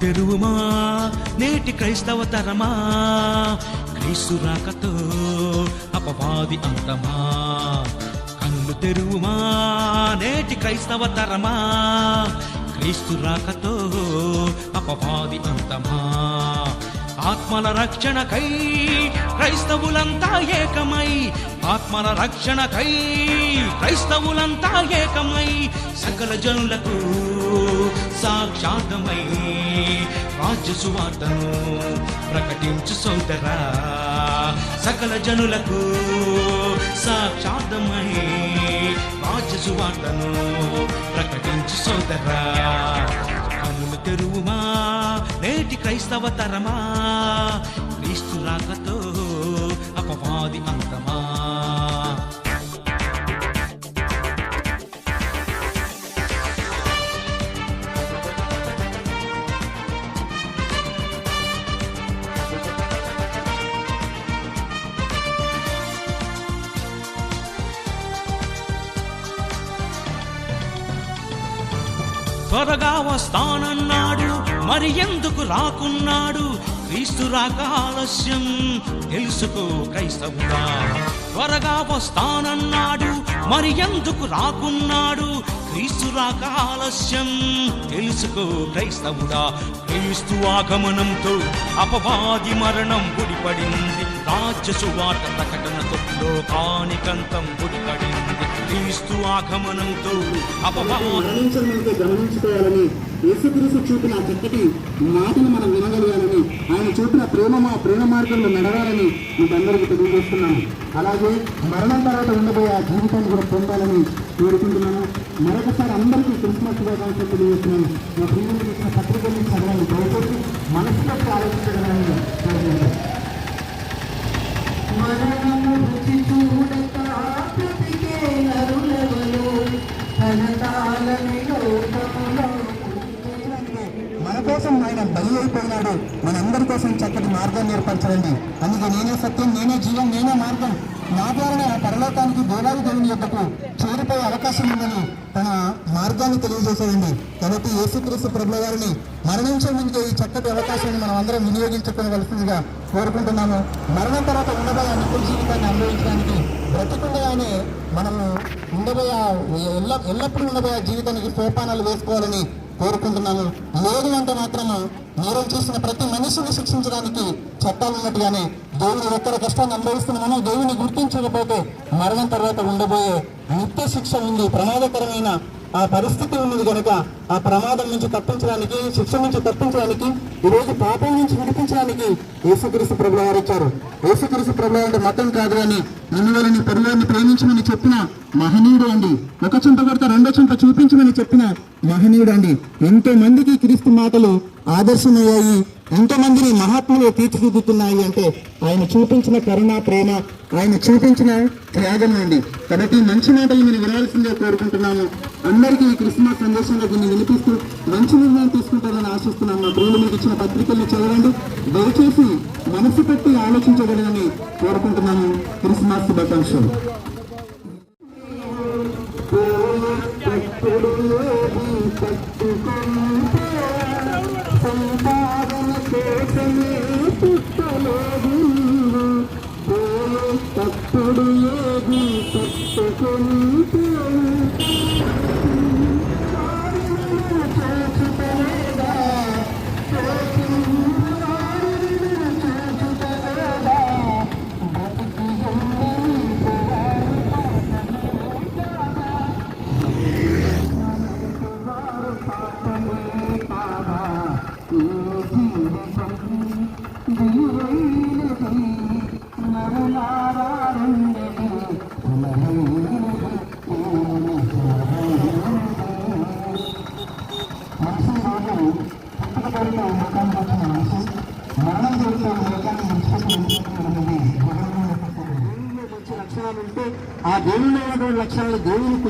తెరువుమా? నేటి క్రైస్తవ తరమా? క్రీస్తు రాకతో అపవాది అంతమా? కన్నులు తెరువుమా? నేటి క్రైస్తవ తరమా? క్రీస్తు రాకతో అపవాది అంతమా? ఆత్మల రక్షణకై క్రైస్తవులంతా ఏకమై ఆత్మల రక్షణకై క్రైస్తవులంతా ఏకమై సకల జనులకు సాక్షాతమై రాజ్య సువార్తను ప్రకటించు సోదరా. సకల జనులకు సాక్షాతమై రాజ్య సువార్తను ప్రకటించు సోదరా. కనులు తెరువుమా నేటి క్రైస్తవ తరమా క్రీస్తు రాకతో అపవాది అంతమా. త్వరగా వస్తానన్నాడు మరి ఎందుకు రాకున్నాడు? క్రీస్తు రాక ఆలస్యం తెలుసుకో క్రైస్తవుడా. త్వరగా వస్తానన్నాడు మరి ఎందుకు రాకున్నాడు? క్రీస్తు రాక ఆలస్యం తెలుసుకో క్రైస్తవుడా. క్రీస్తు ఆగమనంతో అపవాది మరణం గుడిపడింది. రాజ్య సువార్త ప్రకటనతో లోకానికంతం గుడిపడింది క్రీస్తు ఆగమనంతో అపవాది గమనించుకోవాలని యేసుక్రీస్తు చూపిన ఆ చక్కటి మాటను మనం వినగలగాలని ఆయన చూపిన ప్రేమ మా- ప్రేమ మార్గంలో నడవాలని మీకు అందరికీ తెలియజేస్తున్నాను అలాగే మరణం తర్వాత ఉండబోయే ఆ జీవితాన్ని కూడా పొందాలని కోరుకుంటున్నాను మరొకసారి అందరికీ క్రిస్మస్ శుభాకాంక్షలు తెలియజేస్తున్నాను మా ప్రియులకు ఇచ్చిన పత్రికల్ని చదవాలి దయచేసి మనసులోకి ఆలోచించగలని కోరుకుంటున్నాను మరణము రుచి కోసం ఆయన బలి అయిపోయినాడు. మనందరి కోసం చక్కటి మార్గాన్ని ఏర్పరచండి. అందుకే నేనే సత్యం నేనే జీవం నేనే మార్గం. నా ద్వారానే ఆ పరలోకానికి దేవాది దేవుని యొక్కకు చేరిపోయే అవకాశం ఉందని తన మార్గాన్ని తెలియజేసేదండి కాబట్టి యేసుక్రీస్తు ప్రభు గారిని మరణించే ముందే ఈ చక్కటి అవకాశాన్ని మనం అందరం వినియోగించుకోవలసిందిగా కోరుకుంటున్నాము. మరణం తర్వాత ఉండబోయే ఆ జీవితాన్ని అనుభవించడానికి బ్రతికుండగానే మనము ఉండబోయే ఎల్ల ఎల్లప్పుడూ ఉండబోయే జీవితానికి సోపానాలు వేసుకోవాలని కోరుకుంటున్నాను. లేదు అంటే మాత్రము నేరం చేసిన ప్రతి మనిషిని శిక్షించడానికి చట్టాలు ఉన్నట్టుగానే దేవుని ఒక్కరి కష్టాన్ని అనుభవిస్తున్నామని దేవుని గుర్తించకపోతే మరణం తర్వాత ఉండబోయే నిత్య శిక్ష ఉంది ప్రమాదకరమైన ఆ పరిస్థితి ఉన్నది కనుక ఆ ప్రమాదం నుంచి తప్పించడానికి శిక్ష నుంచి తప్పించడానికి ఈ రోజు పాపం నుంచి విడిపించడానికి యేసుక్రీస్తు ప్రభు వారు ఇచ్చారు యేసుక్రీస్తు ప్రభు అంటే మతం కాదు అని నన్ను వాళ్ళని పరువాన్ని ప్రేమించమని చెప్పిన మహనీయుడు అండి. ఒక చింత కొడితే రెండో చింత చూపించమని చెప్పిన మహనీయుడు అండి. ఎంతో మందికి క్రీస్తు మాటలు ఆదర్శమయ్యాయి ఎంతో మందిని మహాత్ములు తీర్చిదిద్దుతున్నాయి అంటే ఆయన చూపించిన కరుణ ప్రేమ ఆయన చూపించిన త్యాగం అండి. కాబట్టి మంచి మాటలు మీరు వినాల్సిందే కోరుకుంటున్నాము. అందరికీ ఈ క్రిస్మస్ సందేశంలో దీన్ని వినిపిస్తూ మంచి నిర్ణయం తీసుకుంటారని ఆశిస్తున్నాను. మా ప్రియులు మీకు ఇచ్చిన పత్రికల్ని చదవండి. దయచేసి మనసు పెట్టి ఆలోచించగలరని కోరుకుంటున్నాను. క్రిస్మస్ శుభాకాంక్షలు. తప్పుడు ఏది తప్పుకుంటే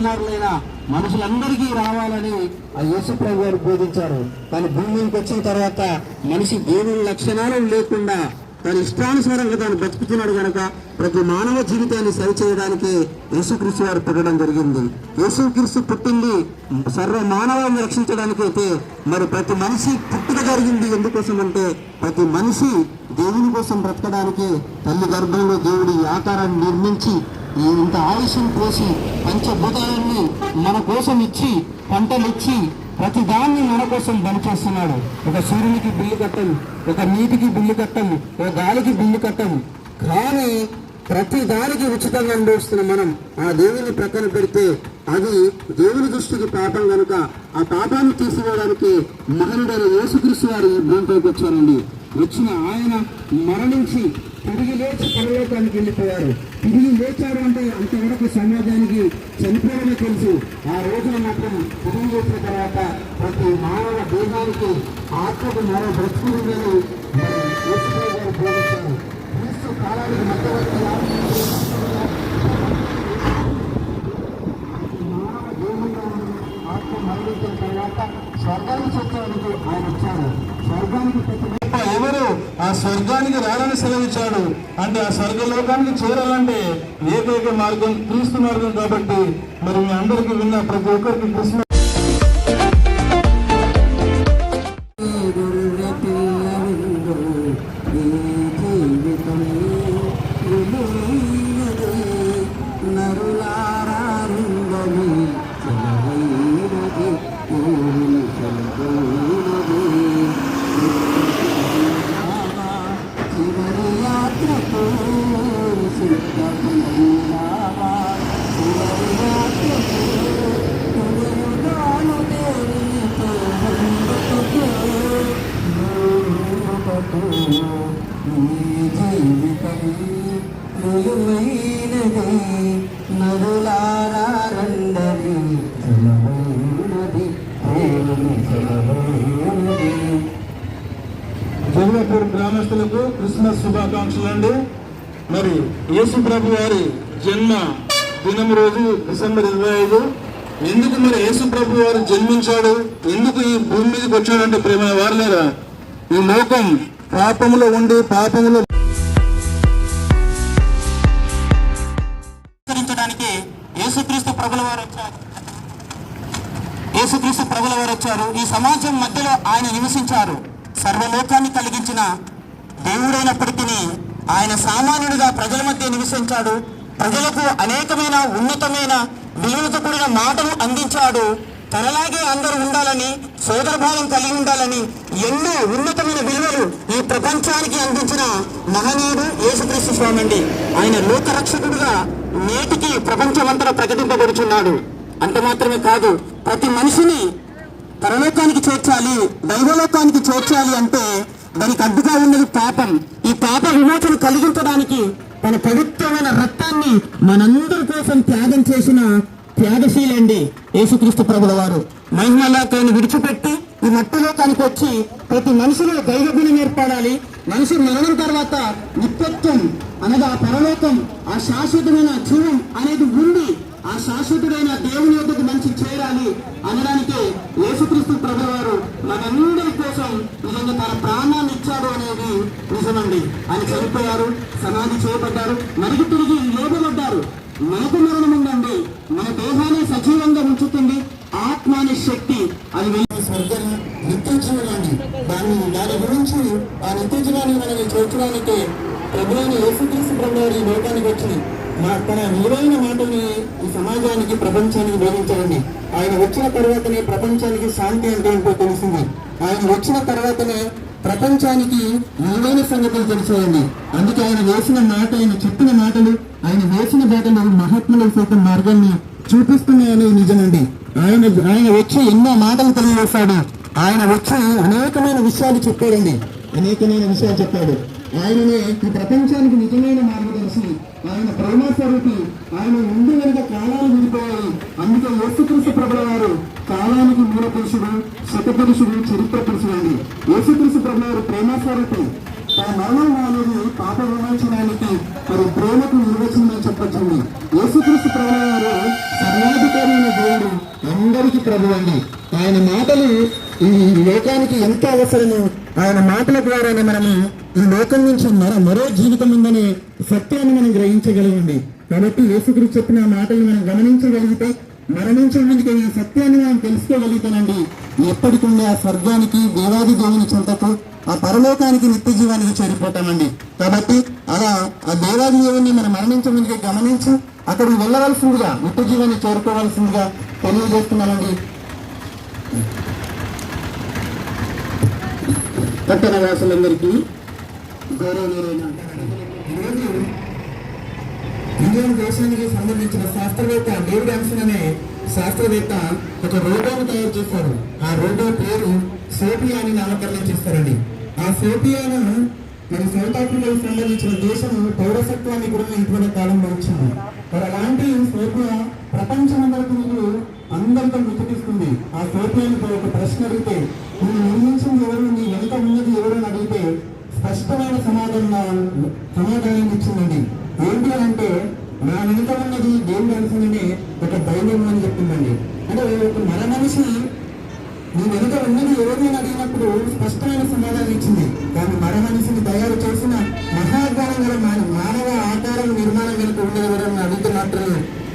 దేవుని కుమారులైన మనుషులందరికీ రావాలని ఆ యేసుప్రభు గారు బోధించారు. తను భూమి మీదకి వచ్చిన తర్వాత మనిషి దేవుని లక్షణాలు లేకుండా తన ఇష్టానుసారంగా తాను బతుకుతున్నాడు కనుక ప్రతి మానవ జీవితాన్ని సరిచేయడానికి యేసుక్రీస్తు వారు పుట్టడం జరిగింది. యేసుక్రీస్తు పుట్టింది సర్వ మానవాన్ని రక్షించడానికి అయితే మరి ప్రతి మనిషి పుట్టుక జరిగింది ఎందుకోసం అంటే ప్రతి మనిషి దేవుని కోసం బ్రతకడానికి తల్లి గర్భంలో దేవుడి ఆకారాన్ని నిర్మించి ఇంత ఆయుష్యం పోసి పంచభూతాలన్నీ మన కోసం ఇచ్చి పంటలు ఇచ్చి ప్రతి దాన్ని మన కోసం పనిచేస్తున్నాడు. ఒక సూర్యునికి బిల్లు కట్టం ఒక నీటికి బిల్లు కట్టం ఒక గాలికి బిల్లు కట్టం. కానీ ప్రతి దానికి ఉచితంగా అనుభవిస్తున్న మనం ఆ దేవుని ప్రక్కన పెడితే అది దేవుని దృష్టికి పాపం కనుక ఆ పాపాన్ని తీసివేయడానికి మహనుడైన యేసుక్రీస్తు వారు ఈ భూమిపైకి వచ్చారండి. వచ్చిన ఆయన మరణించి తిరిగి లేచి పరలోకానికి వెళ్ళిపోయారు. తిరిగి లేచారు అంటే అంతవరకు సమాజానికి చనిపోవడమే తెలుసు. ఆ రోజున మాత్రం తిరిగి లేచిన తర్వాత ప్రతి మానవ దేహానికి ఆత్మకు మరో బ్రతుకుతుందని మరి గారు బోధించారు క్రీస్తు కాలానికి మధ్యవర్తిగా మానవ దేహంలో ఆత్మ మరణించిన తర్వాత స్వర్గానికి వచ్చేందుకు ఆయన వచ్చారు. స్వర్గానికి ప్రతి ఎవరు ఆ స్వర్గానికి రాలని సెలవిచ్చాడు. అంటే ఆ స్వర్గలోకానికి చేరాలంటే ఏకైక మార్గం క్రీస్తు మార్గం కాబట్టి మరి మీ అందరికీ విన్న ప్రతి ఒక్కరికి కృష్ణ క్రిస్మస్ శుభాకాంక్షలు అండి. మరి యేసు ప్రభు వారి జన్మ దినం రోజు డిసెంబర్ ఇరవై ఐదు. ఎందుకు మరి యేసు ప్రభు వారు జన్మించాడు? ఎందుకు ఈ భూమి మీదకి వచ్చాడంటే ప్రేమ వారలేరా? ఈ లోకం పాపములో ఉండి పాపములో యేసుక్రీస్తు ప్రభుల వారు వచ్చారు. యేసుక్రీస్తు ప్రభుల వారు వచ్చారు. ఈ సమాజం మధ్యలో ఆయన నివసించారు. సర్వలోకాన్ని కలిగించిన దేవుడైనప్పటికీ ఆయన సామాన్యుడిగా ప్రజల మధ్య నివసించాడు. ప్రజలకు అనేకమైన ఉన్నతమైన విలువలతో కూడిన మాటలు అందించాడు. తనలాగే అందరూ ఉండాలని సోదరభావం కలిగి ఉండాలని ఎన్నో ఉన్నతమైన విలువలు ఈ ప్రపంచానికి అందించిన మహనీయుడు యేసుక్రీస్తు స్వామి అండి. ఆయన లోకరక్షకుడుగా నేటికి ప్రపంచమంతటా ప్రకటింపబడుచున్నాడు. అంత మాత్రమే కాదు ప్రతి మనిషిని పరలోకానికి చేర్చాలి దైవలోకానికి చేర్చాలి అంటే దానికి అడ్డుగా ఉన్నది పాపం. ఈ పాప విమోచన కలిగించడానికి తన పవిత్రమైన రక్తాన్ని మనందరి కోసం త్యాగం చేసిన త్యాగశీలండి యేసుక్రీస్తు ప్రభుల వారు. తాను విడిచిపెట్టి ఈ మట్టిలోకానికి వచ్చి ప్రతి మనిషిలో దైవగుణం ఏర్పడాలి. మనిషి మరణం తర్వాత నిత్యత్వం అనగా పరలోకం ఆ శాశ్వతమైన జీవం అనేది ఉండి ఆ శాశ్వతుడైన దేవుని యొక్కకు మంచి చేరాలి అనడానికి యేసుక్రీస్తు ప్రభు వారు మనందరి కోసం నిజంగా తన ప్రాణాన్ని ఇచ్చాడు అనేది నిజమండి ఆయన చనిపోయారు సమాధి చేయబడ్డారు మరిగి తిరిగి లేపబడ్డారు మనకు మరణం ఉందండి మన దేహాన్ని సజీవంగా ఉంచుతుంది. ఆత్మ అనే శక్తి అది స్వర్గం నిత్య జీవనాన్ని దాన్ని దాని గురించి ఆ నిత్య జీవాన్ని మనల్ని చేర్చడానికి ప్రభుత్వ యేసుక్రీస్తు ప్రభు ఈ లోకానికి వచ్చింది. మా తన విలువైన మాటని ఈ సమాజానికి ప్రపంచానికి బోధించాలండి ఆయన వచ్చిన తర్వాతనే ప్రపంచానికి శాంతి అంటే ఏంటో తెలిసింది. ఆయన వచ్చిన తర్వాతనే ప్రపంచానికి విలువైన సంగతులు తెలిసేయండి. అందుకే ఆయన వేసిన మాట ఆయన చెప్పిన మాటలు ఆయన వేసిన బాటలు మహాత్ముల సైతం మార్గాన్ని చూపిస్తున్నాయని నిజమండి. ఆయన ఆయన వచ్చి ఎన్నో మాటలు తెలియజేశాడు. ఆయన వచ్చి అనేకమైన విషయాలు చెప్పాడండి. అనేకమైన విషయాలు చెప్పాడు. ఆయననే ఈ ప్రపంచానికి నిజమైన మార్గదర్శి. ఆయన ప్రేమ స్వరూపి. ఆయన ముందు వెనుక కాలాలు విడిపోయాయి అందుకే యేసుకృష్ణ ప్రభుల వారు కాలానికి మూలపురుషుడు పురుషుడు చరిత్ర పురుషుడు అండి యేసుక్రీస్తు ప్రభుల ప్రేమ తన మరణం అనేది పాప విమోచనానికి మరి ప్రేమకు నిర్వచనం చెప్పొచ్చండి యేసుక్రీస్తు ప్రభుల వారు దేవుడు అందరికీ ప్రభు అండి. ఆయన మాటలు ఈ లోకానికి ఎంత అవసరమో ఆయన మాటల ద్వారానే మనము ఈ లోకం నుంచి మర మరో జీవితం ఉందనే సత్యాన్ని మనం గ్రహించగలగండి కాబట్టి యేసుక్రీస్తు చెప్పిన మాటలు మనం గమనించగలిగితే మరణించే ముందుకు ఈ సత్యాన్ని మనం తెలుసుకోగలుగుతానండి ఎప్పటికుండే ఆ స్వర్గానికి దేవాది దేవుని చెంతకు ఆ పరలోకానికి నిత్య జీవానికి చేరిపోతామండి. కాబట్టి అలా ఆ దేవాది దేవుని మనం మరణించే ముందుకే గమనించి అక్కడికి వెళ్ళవలసిందిగా నిత్య జీవాన్ని చేరుకోవాల్సిందిగా తెలియజేస్తున్నానండి. పట్టణ వాసులందరికీ గౌరవనీయులైన ఈరోజు ఇండియన్ దేశానికి సంబంధించిన శాస్త్రవేత్త డేవిడ్ ఆన్సన్ అనే శాస్త్రవేత్త ఒక రోబోను తయారు చేశారు. ఆ రోబో పేరు సోపియా అని నామకరణం చేస్తారండి. ఆ సోపియాను మరి సౌత్ ఆఫ్రికాకి సంబంధించిన దేశం పౌరసత్వాన్ని కూడా ఇటువంటి కాలంలో వచ్చింది మరి అలాంటి సోపియా ప్రపంచమందరికి మీరు అందరితో ముచ్చటిస్తుంది. ఆ సోపియాని ఒక ప్రశ్న అడిగితే నువ్వు నిర్మించింది ఎవరు? నీ వెనుక ఉన్నది ఎవరు? అని అడిగితే స్పష్టమైన సమాధానం సమాధానం ఇచ్చిందండి ఏంటి అని అంటే నా వెనుక ఉన్నది దేవుడు అనుకునే ఒక ధైర్యం అని చెప్పిందండి అంటే ఒక మన మనిషి నీ వెనుక ఉన్నది ఎవరిని అడిగినప్పుడు స్పష్టమైన సమాధానం ఇచ్చింది. కానీ మర మనిషిని తయారు చేసిన మహాజ్ఞానం గల మానవ ఆకారం నిర్మాణం వెనుక ఉన్నది ఎవరని అడుగుతున్నట్టు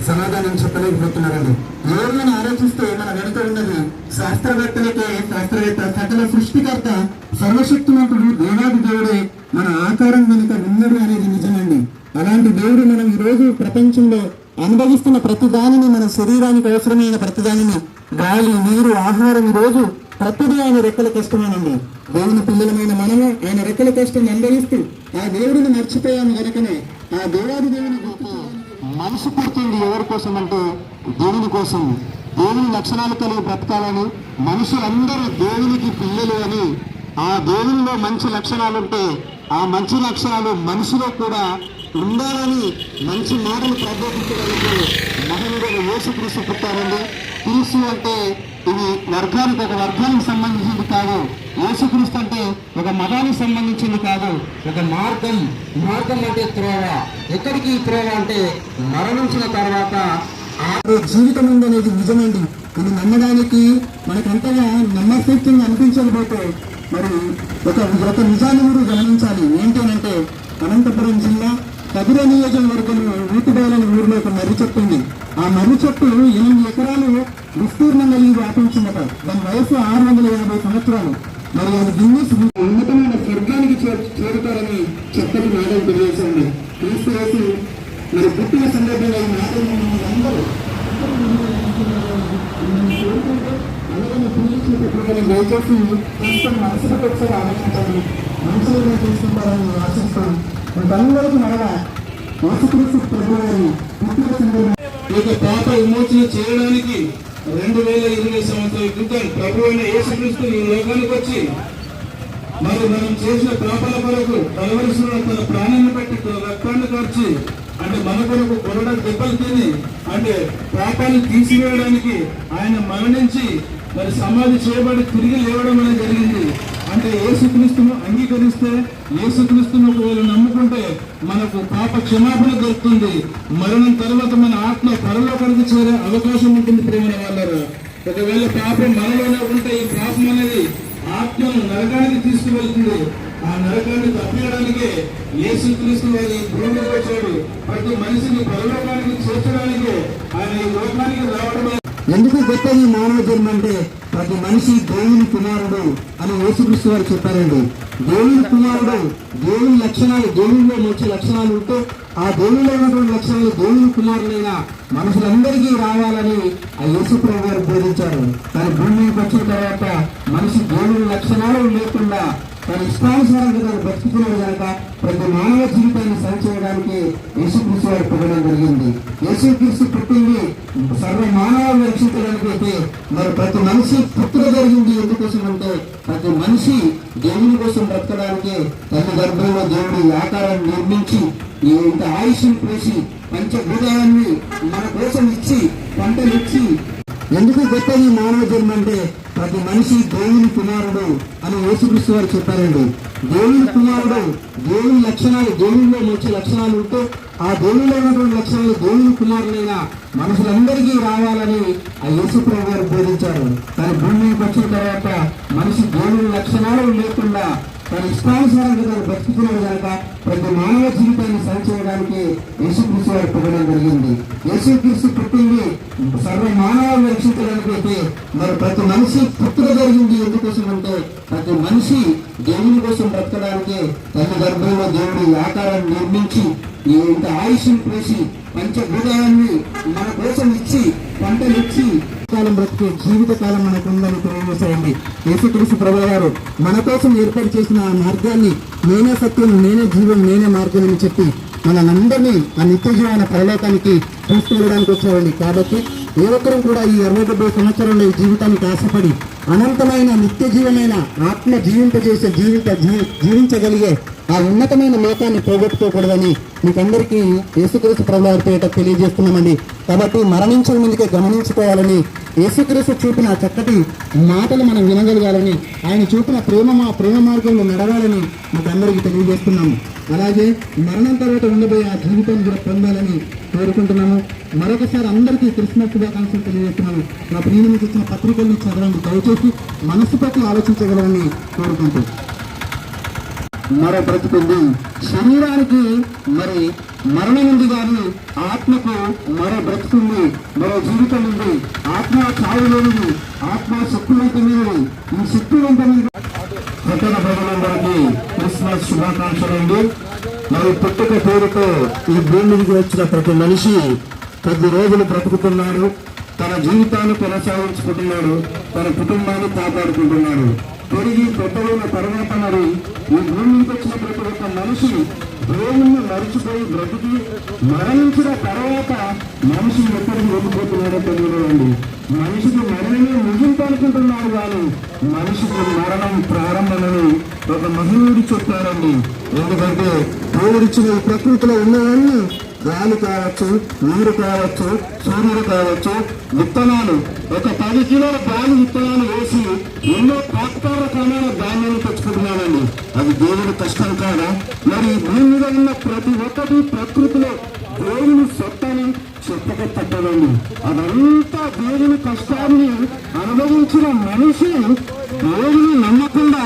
సమాధానం చెప్పలేకపోతున్నారండి. ఎవరిని ఆలోచిస్తే మన వెనుక ఉన్నది శాస్త్రవేత్తలకే శాస్త్రవేత్త సకల సృష్టికర్త సర్వశక్తిమంతుడు దేవాది దేవుడే మన ఆకారం వెనుక ఉన్నది అనేది నిజమండి. అలాంటి దేవుడు మనం ఈ రోజు ప్రపంచంలో అనుభవిస్తున్న ప్రతి దానిని మన శరీరానికి అవసరమైన ప్రతిదానిని గాలి నీరు ఆహారం రోజు ప్రతిదీ ఆయన రెక్కల కష్టమేనండి. దేవుని పిల్లలమైన మనము ఆయన రెక్కల కష్టం అనుభవిస్తూ ఆ దేవుడిని మర్చిపోయాము కనుకనే ఆ దేవాది దేవుని గొప్ప మనసు పుట్టింది ఎవరి కోసం అంటే దేవుని కోసం. దేవుని లక్షణాలు కలిగి బ్రతకాలని మనుషులందరూ దేవునికి పిల్లలు అని ఆ దేవునిలో మంచి లక్షణాలు ఉంటే ఆ మంచి లక్షణాలు మనిషిలో కూడా ఉండాలని మంచి మాటలు ప్రబోధించడానికి మహనీయుడు యేసుక్రీస్తు పుట్టారండి. క్రీస్తు అంటే ఇది వర్గానికి ఒక వర్గానికి సంబంధించింది కాదు. యేసుక్రీస్తు అంటే ఒక మతానికి సంబంధించింది కాదు. ఒక మార్గం. మార్గం అంటే త్రోవ. ఎక్కడికి త్రోవ అంటే మరణించిన తర్వాత ఆ జీవితం ఉందనేది నిజమండి. ఇది నమ్మడానికి మనకంతగా నమ్మశక్తిని అనిపించకపోతే మరి ఒక ఒక నిజాన్ని కూడా గమనించాలి. ఏంటంటే అనంతపురం జిల్లా కదిర నియోజకవర్గం ఊపిడాలని ఊరిలో ఒక మర్రి చెట్టు ఉంది. ఆ మర్రి చెట్టు ఎనిమిది ఎకరాలు విస్తీర్ణం కలిగి వ్యాపించిందట. దాని వయసు ఆరు వందల యాభై సంవత్సరాలు. మరి అది గిన్నెస్ ఉన్నతమైన స్వర్గానికి చేరుతారని చెప్పని మాటలు తెలియజేసింది. తీసుకువేసి మరి పుట్టిన సందర్భంగా ఈ మాటలు అందరూ. అలాగే పిలిచినప్పుడు దయచేసి కొంచెం మనసులకు ఒకసారి ఆలోచించండి మనసులో తీసుకుంటారని ఆశిస్తాను. మనందరికీ మరలా యేసుక్రీస్తు ప్రభు ఈ యొక్క పాప విమోచన చేయడానికి రెండు వేల ఇరవై సంవత్సరాల క్రితం ప్రభు అయిన యేసుక్రీస్తు ఈ లోకానికి వచ్చి మరి మనం చేసిన పాపాల కొరకు కలవలసిన తన ప్రాణాన్ని బట్టి రక్తాన్ని కార్చి అంటే మన కొరకు కొరడ దెబ్బలు తిని అంటే పాపాన్ని తీసివేయడానికి ఆయన మరణించి మరి సమాధి చేయబడి తిరిగి లేవడం అనేది జరిగింది. అంటే యేసుక్రీస్తును అంగీకరిస్తే యేసుక్రీస్తును ఒకవేళ నమ్ముకుంటే మనకు పాప క్షమాపణ దొరుకుతుంది. మరణం తర్వాత మన ఆత్మ పరలోకానికి చేరే అవకాశం ఉంటుంది ప్రేమ వాళ్ళరా. ఒకవేళ పాపం మనలోనే ఉంటే ఈ పాపం అనేది ఆత్మను నరకానికి తీసుకువెళ్తుంది. ఆ నరకాన్ని తప్పించడానికే యేసుక్రీస్తు వారి భూమికి వచ్చాడు. ప్రతి మనిషిని పరలోకానికి చేర్చడానికే ఆయన ఈ లోకానికి రావడమే. ఎందుకు గొప్పది మానవ జన్మ అంటే ప్రతి మనిషి దేవుని కుమారుడు అని యేసుక్రీస్తు వారు చెప్పారండి. దేవుని కుమారుడు దేవుని లక్షణాలు దేవునిలో మంచి లక్షణాలు ఉంటే ఆ దేవునిలో ఉన్నటువంటి లక్షణాలు దేవుని కుమారులైన మనుషులందరికీ రావాలని ఆ యేసుప్రభు గారు బోధించారు. కానీ భూమి వచ్చిన తర్వాత మనిషి దేవుని లక్షణాలు లేకుండా తన ఇష్టానుసారంగా తను బ్రతుకుతున్నాడు కనుక ప్రతి మానవ జీవితాన్ని సరిచేయడానికి యేసుక్రీస్తు వారు పుట్టడం జరిగింది. యేసుక్రీస్తు పుట్టింది సర్వ మానవాలను రక్షించడానికి అయితే మరి ప్రతి మనిషి పుట్టుక జరిగింది. ఎందుకోసం అంటే ప్రతి మనిషి దేవుని కోసం బ్రతకడానికి తల్లి గర్భంలో దేవుడి ఆకారాన్ని నిర్మించి ఇంత ఆయుష్ని పోసి పంచభూతాలన్నీ మన కోసం ఇచ్చి పంటలు ఇచ్చి ఎందుకు గొప్పది మానవ జన్మ అంటే ప్రతి మనిషి దేవుని కుమారుడు అని యేసుక్రీస్తు వారు చెప్పారండి. దేవుని కుమారుడు దేవుని లక్షణాలు దేవునిలో మంచి లక్షణాలు ఉంటే ఆ దేవునిలో ఉన్నటువంటి లక్షణాలు దేవుని కుమారులైన మనుషులందరికీ రావాలని ఆ యేసుప్రభు గారు బోధించారు. తన భూమి వచ్చిన తర్వాత మనిషి దేవుని లక్షణాలు లేకుండా తన ఇష్టానుసారంగా తను బతుకుతున్నాడు కనుక ప్రతి మానవ జీవితాన్ని సరిచేయడానికి యేసుక్రీస్తు వారు పుట్టడం జరిగింది. యేసుక్రీస్తు పుట్టింది సర్వ మానవాలను రక్షించడానికి అయితే మరి ప్రతి మనిషి పుట్టుక జరిగింది ఎందుకోసం అంటే ప్రతి మనిషి దేవుని కోసం బ్రతకడానికి తన గర్భంలో దేవుడు ఆకారాన్ని నిర్మించి ఇంత ఆయుష్ని పోసి పంచభూతాలన్నీ మన కోసం ఇచ్చి పంటలు ఇచ్చి కాలం బ్రతికే జీవితకాలం మనకు ఉందని తెలియజేశారండి. యేసుక్రీస్తు ప్రభా గారు మన కోసం ఏర్పాటు చేసిన ఆ మార్గాన్ని నేనే సత్యం నేనే జీవం నేనే మార్గం అని చెప్పి మనందరినీ ఆ నిత్యజీవన పరలోకానికి తీసుకెళ్ళడానికి వచ్చారండి. కాబట్టి ఏ ఒక్కరూ కూడా ఈ అరవై డెబ్బై సంవత్సరంలో ఈ జీవితానికి ఆశపడి అనంతమైన నిత్య జీవమైన ఆత్మ జీవింపజేసే జీవిత జీవించగలిగే ఆ ఉన్నతమైన లోకాన్ని పోగొట్టుకోకూడదని మీకందరికీ యేసుక్రీస్తు ప్రభువారి పేట తెలియజేస్తున్నామండి. కాబట్టి మరణించే ముందుకే గమనించుకోవాలని యేసుక్రీస్తు చూపిన చక్కటి మాటలు మనం వినగలగాలని ఆయన చూపిన ప్రేమ మా- ప్రేమ మార్గంలో నడవాలని మీకు అందరికీ తెలియజేస్తున్నాము. అలాగే మరణం తర్వాత ఉండబోయే ఆ జీవితాన్ని కూడా పొందాలని కోరుకుంటున్నాము. మరొకసారి అందరికీ క్రిస్మస్ శుభాకాంక్షలు తెలియజేస్తున్నాము. నా ప్రియుల నుంచి ఇచ్చిన పత్రికల్ని చదవండి. దయచేసి మనసు పట్ల ఆలోచించగలరని కోరుకుంటున్నాను మరో బ్రతుకుంది. శరీరానికి మరి మరణం ఉంది కానీ ఆత్మకు మరో బ్రతుకుంది. మరో జీవితం ఉంది. ఆత్మ చావు లేనిది ఆత్మ శక్తివంతమైనది. ఈ శక్తివంతమైన పట్టణ ప్రజలందరికీ క్రిస్మస్ శుభాకాంక్షలు అండి. మరి పుట్టుక పేరుతో ఈ భూమికి వచ్చిన ప్రతి మనిషి కొద్ది రోజులు బ్రతుకుతున్నాడు. తన జీవితాన్ని కొనసాగించుకుంటున్నాడు. తన కుటుంబాన్ని కాపాడుకుంటున్నాడు. పెరిగి పెద్దలైన తర్వాత మరి ఈ భూమి మీదకి వచ్చిన ప్రతి ఒక్క మనిషి దేవుణ్ణి మరిచిపోయి బ్రతికి మరణించిన తర్వాత మనిషి ఎక్కడికి వెళ్ళిపోతున్నాడో తెలియదండి. మనిషికి మరణమే ముగింపు అనుకుంటున్నారు కానీ మనిషికి మరణం ప్రారంభమని ఒక మహిళుడు చెప్పారండి. ఎందుకంటే దేవుడిచ్చిన ఈ ప్రకృతిలో ఉన్నవన్నీ గాలి కావచ్చు నీరు కావచ్చు సూర్యుడు కావచ్చు విత్తనాలు. ఒక పది కిలోల గాలి విత్తనాలు వేసి ఎన్నో పాత్ర రకమైన ధాన్యాలు తెచ్చుకుంటున్నామండి అది దేవుడు కష్టం కాదా? మరి భూమి మీద ఉన్న ప్రతి ఒక్కటి ప్రకృతిలో దేవుని సొత్తని చెప్పక తప్పదండి అదంతా దేవుని కష్టాన్ని అనుభవించిన మనిషి దేవుని నమ్మకుండా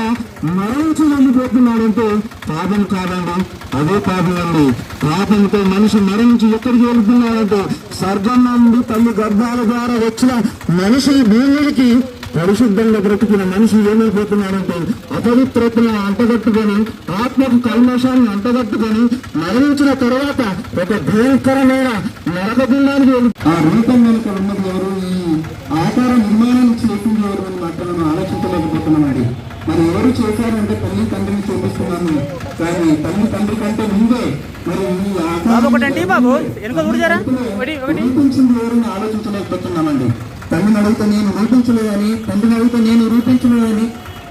మరణించి నమ్మిపోతున్నాడంటే పాపం కాదండి. అదే పాపం అండి. పాపంతో మనిషి మరణించి ఎక్కడికి వెళ్తున్నాడంటే స్వర్గం నుండి తల్లి గర్భాల ద్వారా వచ్చిన మనిషి దేవుడికి పరిశుద్ధంగా బ్రతికిన మనిషి ఏమైపోతున్నాడంటే అపవిత్రతను అంటగట్టుకొని ఆత్మకు కల్మషాన్ని అంటగట్టుకొని మరణించిన తర్వాత ఒక భయంకరమైన నరకగుండానికి ఆ రూపం వెనుక ఉన్నది ఎవరు? ఈ ఆకార నిర్మాణాన్ని చేసింది ఎవరు అని మాత్రం మనం ఆలోచించలేకపోతున్నామండి మరి ఎవరు చేశారంటే తల్లి తండ్రిని చూపిస్తున్నాను. కానీ తల్లి తండ్రి కంటే ముందే మరి ఈ ఎవరిని ఆలోచించలేకపోతున్నామండి. తల్లిని అడిగితే నేను రూపించలేదని తండ్రిని అడిగితే నేను రూపించలేదని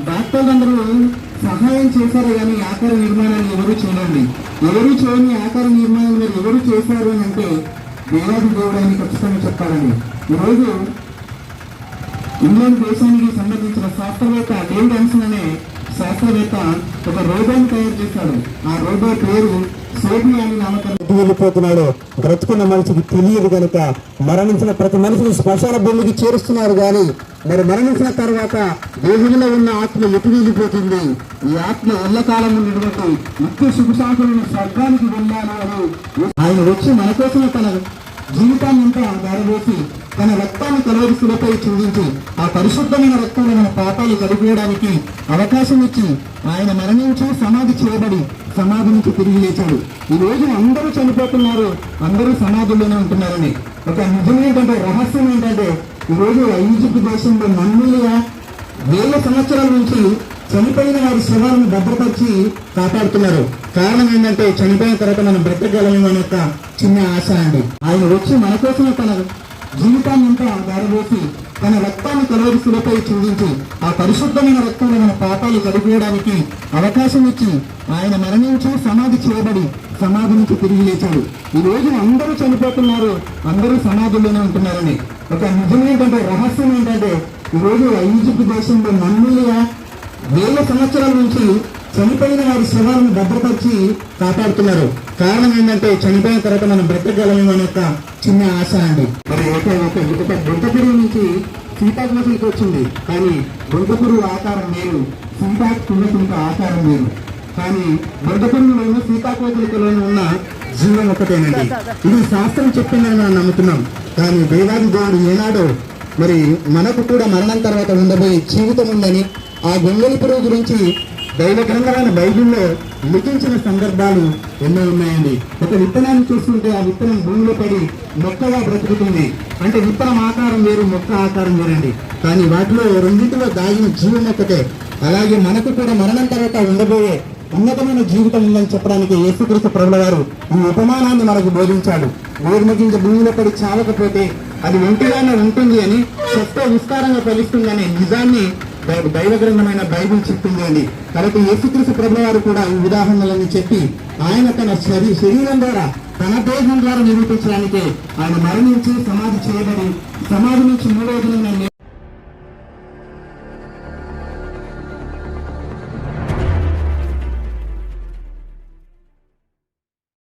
డాక్టర్లు అందరూ సహాయం చేశారు కానీ ఆకార నిర్మాణాన్ని ఎవరు చేయలేండి ఎవరు చేయని ఆకార నిర్మాణం మీరు ఎవరు చేశారు అని అంటే దేవాది దేవుడాన్ని ఖచ్చితంగా చెప్పాలండి. ఈరోజు ఇంగ్లాండ్ దేశానికి సంబంధించిన శాస్త్రవేత్త డేవిడ్ అన్సన్ అనే శాస్త్రవేత్త ఒక రోబోని తయారు చేశాడు. ఆ రోబో పేరు సోబి అని నామకరణం. వెళ్ళిపోతున్నాడు. బ్రతుకున్న మనిషికి తెలియదు కనుక మరణించిన ప్రతి మనిషిని శ్మశాన భూమికి చేరుస్తున్నారు కానీ మరి మరణించిన తర్వాత దేవునిలో ఉన్న ఆత్మ ఎటు వెళ్ళిపోతుంది? ఈ ఆత్మ ఎల్లకాలం నిలబడి నిత్య శుభశాంతులను స్వర్గానికి వెళ్ళాలి అని ఆయన వచ్చి మన కోసమే తన జీవితాన్ని అంతా దారివేసి తన రక్తాన్ని కలవరిస్తులపై చిందించి ఆ పరిశుద్ధమైన రక్తంలో మన పాపాలు కడిపేయడానికి అవకాశం ఇచ్చి ఆయన మరణించి సమాధి చేయబడి సమాధి నుంచి తిరిగి లేచాడు. ఈ రోజు అందరూ చనిపోతున్నారు అందరూ సమాధుల్లోనే ఉంటున్నారని ఒక నిజం ఏంటంటే రహస్యం ఏంటంటే ఈ రోజు దేశంలో నన్నులుగా వేల సంవత్సరాల నుంచి చనిపోయిన వారి శవాలను భద్రపరిచి కాపాడుతున్నారు. కారణం ఏంటంటే చనిపోయిన తర్వాత మనం బ్రతకగలము అనే ఒక చిన్న ఆశ అండి. ఆయన వచ్చి మన కోసం తన జీవితాన్ని అంతా దారవేసి తన రక్తాన్ని స్థిరపై చూపించి ఆ పరిశుద్ధమైన రక్తంలో మన పాపాలు కడిపేయడానికి అవకాశం ఇచ్చి ఆయన మరణించి సమాధి చేయబడి సమాధి నుంచి తిరిగి లేచాడు. ఈ రోజు అందరూ చనిపోతున్నారు అందరూ సమాధుల్లోనే ఉంటున్నారని. ఒక నిజం ఏంటంటే రహస్యం ఏంటంటే ఈరోజు ఈజిప్ట్ దేశంలో నమ్మిలిగా వేల సంవత్సరాల నుంచి చనిపోయిన వారి శవాలను భద్రపరిచి కాపాడుతున్నారు. కారణం ఏంటంటే చనిపోయిన తర్వాత మనం బ్రతకగలము అనే ఒక చిన్న ఆశ అండి. మరి ఒక ఒక ఒక బొంతపురు నుంచి సీతాకోతులకు వచ్చింది. కానీ బొంతపురు ఆకారం వేరు సీతాకులకు ఆకారం వేరు. కానీ బొంతపురులోను సీతాకోతులలోనూ ఉన్న జీవం ఒకటేనండి. ఇది శాస్త్రం చెప్పిందని మనం నమ్ముతున్నాం. కానీ దేవాది దేవుడు ఏనాడో మరి మనకు కూడా మరణం తర్వాత ఉండబోయే జీవితం ఉందని ఆ గొంగళి పురుగు గురించి దైవ గ్రంథమైన బైబిల్లో లిఖించిన సందర్భాలు ఎన్నో ఉన్నాయండి. ఒక విత్తనాన్ని చూస్తుంటే ఆ విత్తనం భూమిలో పడి మొక్కగా బ్రతుకుతుంది. అంటే విత్తనం ఆకారం వేరు మొక్క ఆకారం వేరండి. కానీ వాటిలో రెండింటిలో దాగిన జీవం ఒక్కటే అలాగే మనకు కూడా మరణం తర్వాత ఉండబోయే ఉన్నతమైన జీవితం ఉందని చెప్పడానికి యేసుక్రీస్తు ప్రభుల గారు ఈ ఉపమానాన్ని మనకు బోధించాడు. గోధుమ భూమిలో పడి చావకపోతే అది ఒంటిగానే ఉంటుంది అని చెత్త విస్తారంగా ఫలిస్తుందనే నిజాన్ని దైవ- దైవ గ్రంథమైన బైబిల్ చెప్పింది అని కాబట్టి యేసుక్రీస్తు ప్రభు వారు కూడా ఈ ఉదాహరణలన్నీ చెప్పి ఆయన తన శరీ శరీరం ద్వారా తన దేహం ద్వారా నిరూపించడానికి ఆయన మరణించి సమాధి చేయబడి సమాధి నుంచి మూడో దినం